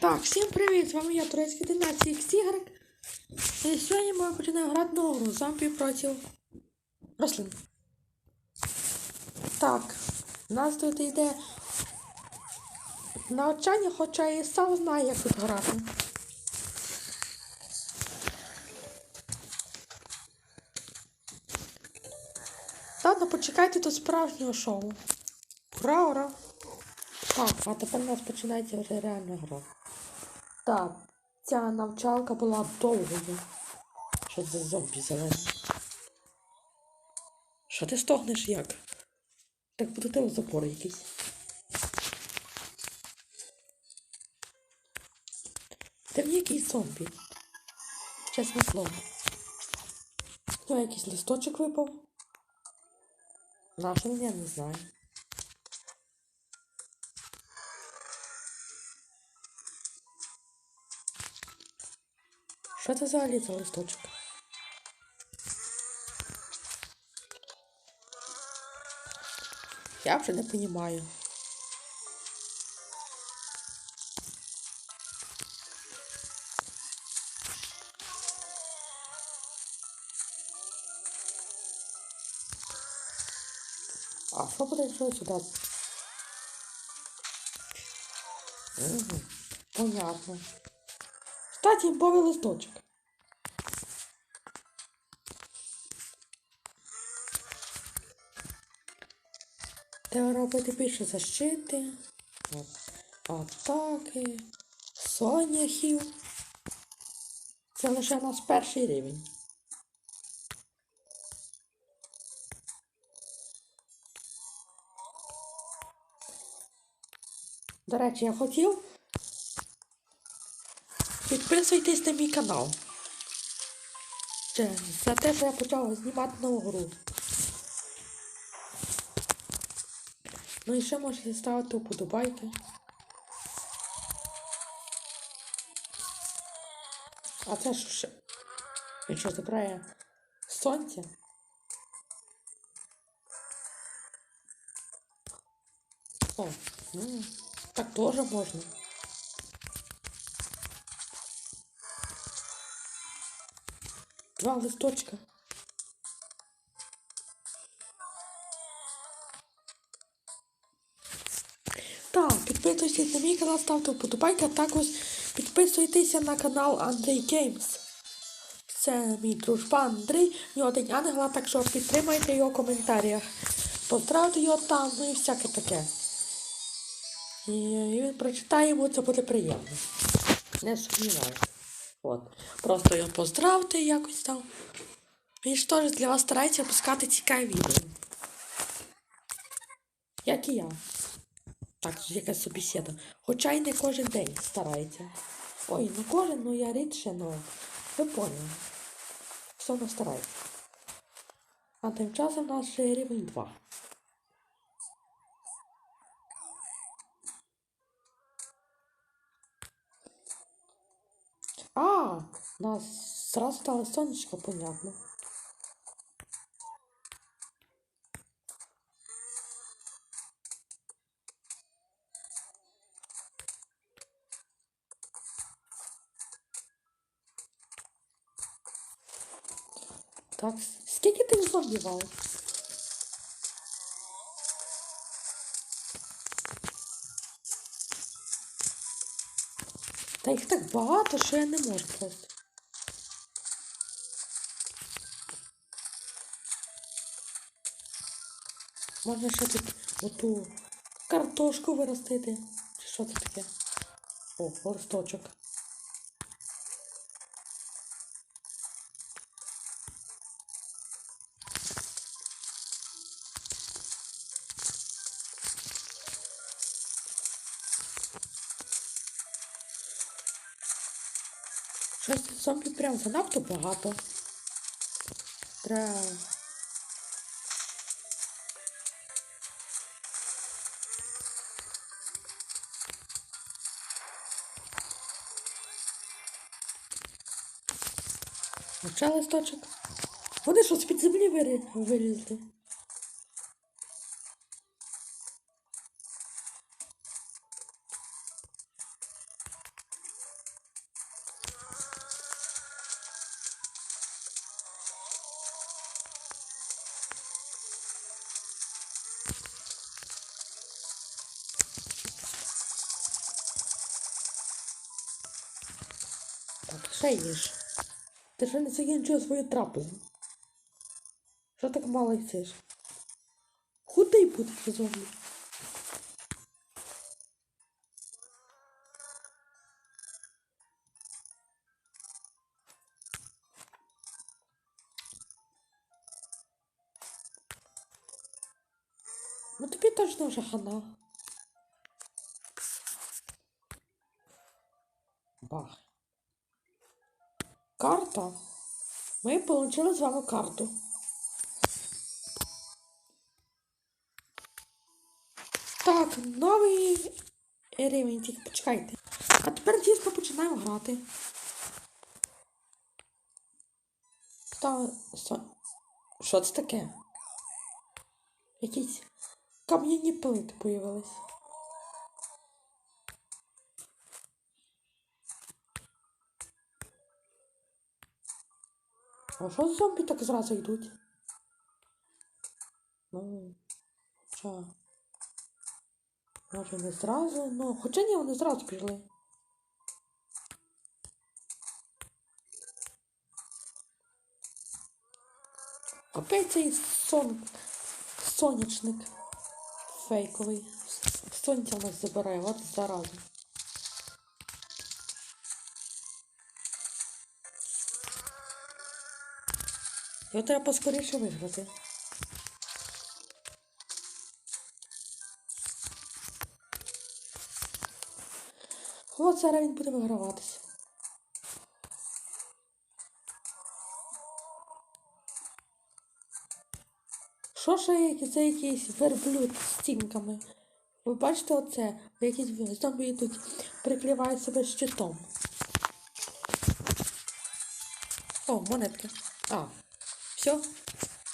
Так, всім привіт! З вами я, турецький династій Ігрек. І сьогодні ми починаємо грати нову гру зомбі проти рослин. Так, у нас тут йде навчання, хоча і сам знає, як тут грати. Ладно, почекайте до справжнього шоу. Ура, ура! Так, а тепер у нас починається вже реальна гра. Так, ця навчалка була довгою. Що за зомбі зелений? Що ти стогнеш як? Так буде тебе запор якийсь. Ти мені якийсь зомбі. Чесне слово. Ну, якийсь листочок випав. Наш я не знаю. Що це взагалі за листочок? Я вже не розумію. А якщо я сюди? Угу. Понятно. Кстати, имбовый листочек. Треба робити більше защити, атаки, соняхів. Це лише у нас перший рівень. До речі, я хотів Підписуйтесь на мій канал. За те, що я почав знімати нову гру. Ну і ще можете ставити вподобайки. А це що ще? Він що забирає сонце? О, ну, так теж можна. Два листочка. Так, підписуйтесь на мій канал, ставте вподобайки, а також підписуйтеся на канал Андрій Геймс. Це мій дружба Андрій, в нього день ангела, так що підтримайте його в коментарях. Поздравте його там, ну і всяке таке. І він прочитає йому, це буде приємно. Не сумніваюся. От. Просто його поздравте якось там. Він ж теж для вас старається пускати цікаві відео. Як і я. Так, якась собесіда. Хоча й не кожен день старається. Ой, ну кожен, ну я рідше, ну. Ви поняли. Все одно старається. А тим часом у нас ще рівень 2. А, у нас сразу стало сонечко, понятно. Так, скільки ти зомбі Та їх так багато, що я не можу просто. Можна ще тут оту картошку виростити. Чи що це таке? О, листочок. Щось зомбі прям занадто багато. Треба. Ще листочок. Вони що з-під землі вилізли? Ще їж. Ти ще не закінчила свою трапезу. Що так мало їсиш? Худий будеш зомбі. Ну тобі точно вже хана. Бах. Карта. Ми отримали з вами карту. Так, новий рівень, почекайте. А тепер дійсно починаємо грати. Та, що це таке? Якісь кам'яні плити появились. А що зомбі так зразу йдуть? Ну, що? Може не зразу, ну, хоча ні, вони зразу пішли. Опять цей сон, сонячник фейковий. Сонця нас забирає, от зараза. Його треба поскоріше виграти. От зараз він буде виграватися. Що ще це якийсь верблюд з стінками? Ви бачите оце? Якісь зомбі йдуть, приклеюють себе щитом. О, монетки. А, все.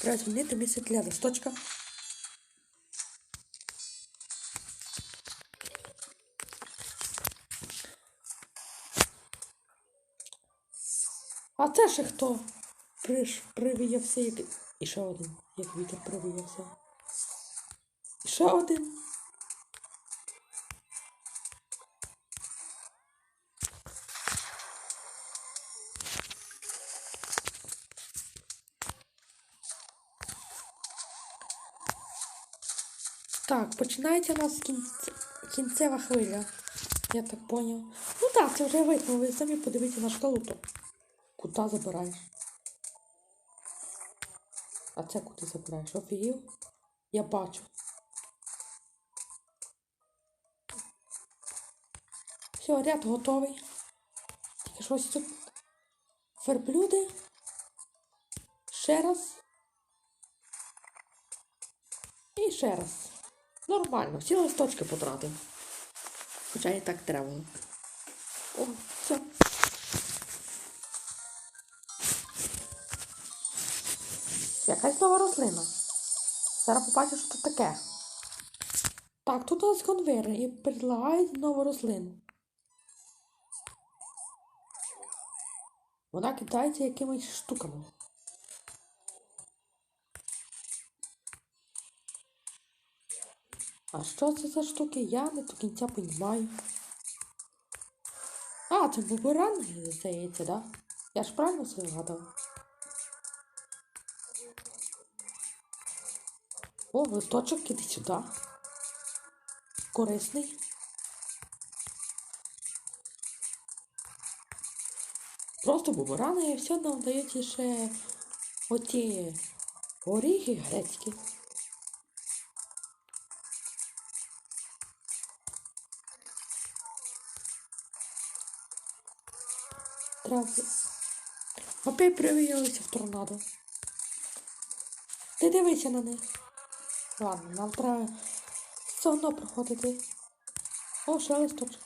Треба змінити місце для листочка. А це ще хто? Приш, привіявся як. І ще один, як вітер привіявся. І ще один. Так, починається у нас кінце... кінцева хвиля. Я так поняв. Ну так, це вже видно, ви самі подивіться на шкалу то. Куди забираєш? А це куди забираєш? Офігів? Я бачу. Все, ряд готовий. Тільки щось тут. Верблюди. Ще раз. І ще раз. Нормально, всі листочки потратив. Хоча і так треба. О, все. Якась нова рослина. Зараз побачу, що тут таке. Так, тут у нас конвейер і предлагають нову рослину. Вона кидається якимись штуками. А що це за штуки? Я не до кінця розумію. А, це буберанг, здається, да? Я ж правильно все згадав? О, листочок іди сюди. Корисний. Просто буберани і все нам дають ще оті горіхи грецькі. Треба. Опять привиялися в торнадо. Ти дивися на них. Ладно, нам треба все одно проходити. О, ще листочок.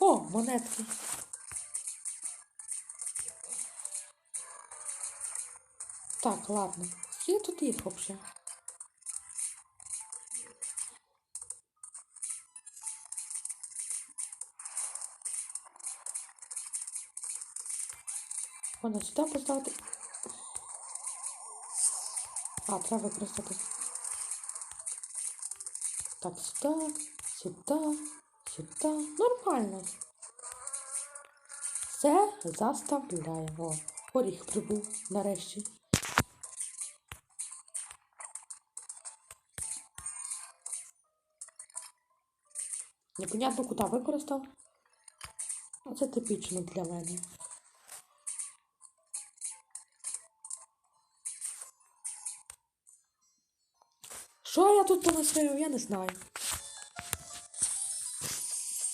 О, монетки. Так, ладно. Скільки тут їх взагалі? Можна сюди поставити. А, треба використати. Так, сюди, сюди, сюди. Нормально. Все заставляємо. Горіх прибув нарешті. Непонятно, куди використав. Ну, Це типічно для мене. Я тут понасвоїв, я не знаю.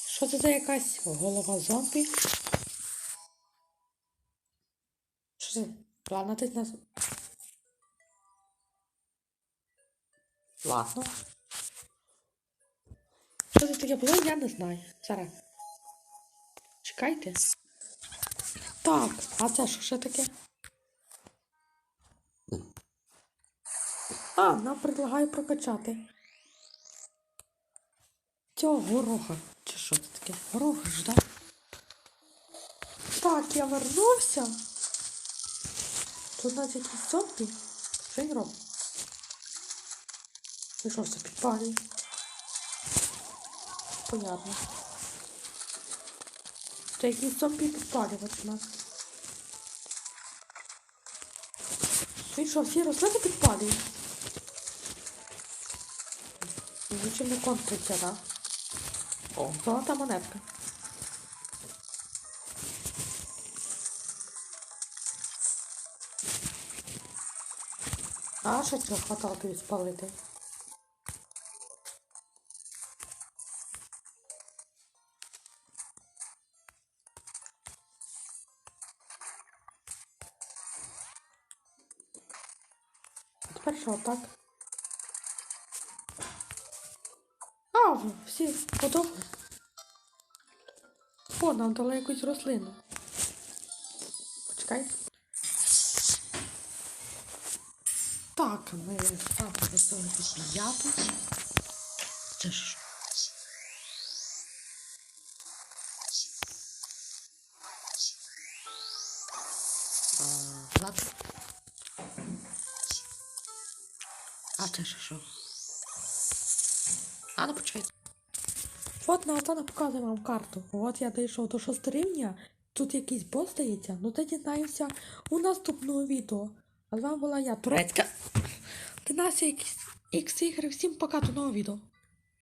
Що це за якась голова зомбі? Що це? Ладно, ти нас. Ладно. Що це таке було, я не знаю. Зараз. Чекайте. Так, а це що ще таке? А, нам предлагає прокачати. Цього гороха. Чи що це таке? Горох ж, так? Так, я вернувся. Тут значить якісь зомбі. Що він робить? І що це підпалює? Понятно. Це якісь зомбі підпалювати нас. Він що, всі рослини підпалює? Не контриться, да? О, золота монетка. А ще цього хватало тобі спалити. А Тепер що, так? А, ви всі подохли. О, нам дали якусь рослину. Почекай. Так, ми саме висили п'яту. Це ж. А, ладно. А це ж що? А ну почекайте. От Натана показує вам карту. От я дійшов до 6 рівня. Тут якийсь бос здається. Ну ти дізнаємося у наступному відео. А з вами була я, Турецька. Ти нас якісь ікс ігри. Всім пока до нового відео.